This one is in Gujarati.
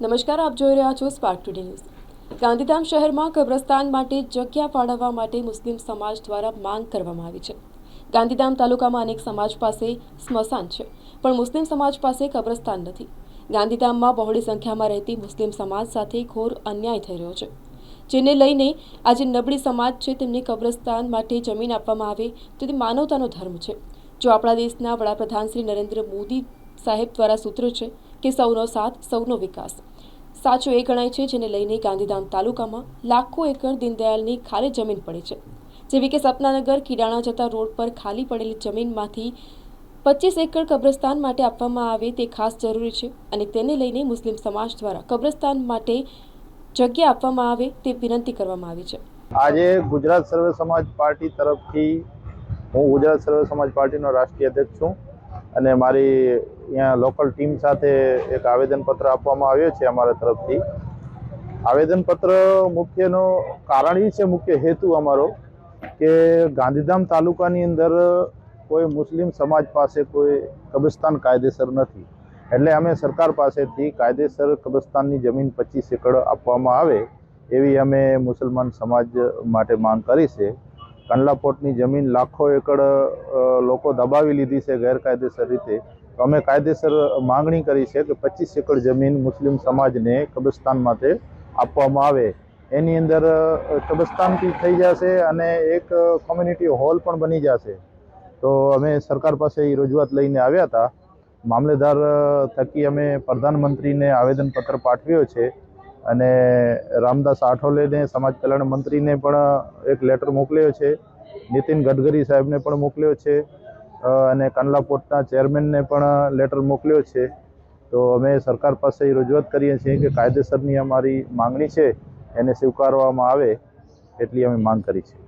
નમસ્કાર, આપ જોઈ રહ્યા છો સ્પાર્ક ટુડે ન્યૂઝ ગાંધીધામ શહેરમાં કબ્રસ્તાન માટે જગ્યા ફાળવવા માટે મુસ્લિમ સમાજ દ્વારા માંગ કરવામાં આવી છે. ગાંધીધામ તાલુકામાં અનેક સમાજ પાસે સ્મશાન છે, પણ મુસ્લિમ સમાજ પાસે કબ્રસ્તાન નથી. ગાંધીધામમાં બહોળી સંખ્યામાં રહેતી મુસ્લિમ સમાજ સાથે ઘોર અન્યાય થઈ રહ્યો છે. જેને લઈને આજે નબળી સમાજ છે, તેમને કબ્રસ્તાન માટે જમીન આપવામાં આવે તો તે માનવતાનો ધર્મ છે. જો આપણા દેશના વડાપ્રધાન શ્રી નરેન્દ્ર મોદી સાહેબ દ્વારા સૂત્ર છે કે સૌનો સાથ, સૌનો વિકાસ. સાચું એ ગણાય છે, જેને લઈને ગાંધીધામ તાલુકામાં લાખો એકર દીનદયાલની ખાલી જમીન પડી છે. જેવી કે સપનાનગર, કિરાણા જતા રોડ પર ખાલી પડેલી જમીનમાંથી પચીસ એકર કબ્રસ્તાન માટે આપવામાં આવે તે ખાસ જરૂરી છે અને તેને લઈને મુસ્લિમ સમાજ દ્વારા કબ્રસ્તાન માટે જગ્યા આપવામાં આવે તે વિનંતી કરવામાં આવી છે. આજે ગુજરાત સર્વે સમાજ પાર્ટી તરફથી હું ગુજરાત સર્વે સમાજ પાર્ટીનો રાષ્ટ્રીય અધ્યક્ષ છું અને મારી અહીંયા લોકલ ટીમ સાથે એક આવેદનપત્ર આપવામાં આવ્યો છે અમારા તરફથી. આવેદનપત્ર મુખ્યનો કારણ એ છે, મુખ્ય હેતુ અમારો, કે ગાંધીધામ તાલુકાની અંદર કોઈ મુસ્લિમ સમાજ પાસે કોઈ કબ્રસ્તાન કાયદેસર નથી. એટલે અમે સરકાર પાસેથી કાયદેસર કબ્રસ્તાનની જમીન પચીસ એકડ આપવામાં આવે એવી અમે મુસલમાન સમાજ માટે માંગ કરી છે. કંડલાપોટની જમીન લાખો એકડ લોકો દબાવી લીધી છે ગેરકાયદેસર રીતે. અમે કાયદેસર માંગણી કરી છે કે પચીસ એકડ જમીન મુસ્લિમ સમાજને કબ્રસ્તાન માટે આપવામાં આવે. એની અંદર કબ્રસ્તાનથી થઈ જશે અને એક કોમ્યુનિટી હોલ પણ બની જશે. તો અમે સરકાર પાસે એ રજૂઆત લઈને આવ્યા હતા. મામલેદાર થકી અમે પ્રધાનમંત્રીને આવેદનપત્ર પાઠવ્યો છે અને રામદાસ આઠોલેને સમાજ કલ્યાણ મંત્રીને પણ એક લેટર મોકલ્યો છે. નીતિન ગડકરી સાહેબને પણ મોકલ્યો છે. અને કંડલા પોર્ટના ચેરમેનને પણ લેટર મોકલ્યો છે. તો અમે સરકાર પાસે રજૂઆત કરીએ છીએ કે કાયદેસરની અમારી માંગણી છે, એને સ્વીકારવામાં આવે, એટલી અમે માંગ કરી છે.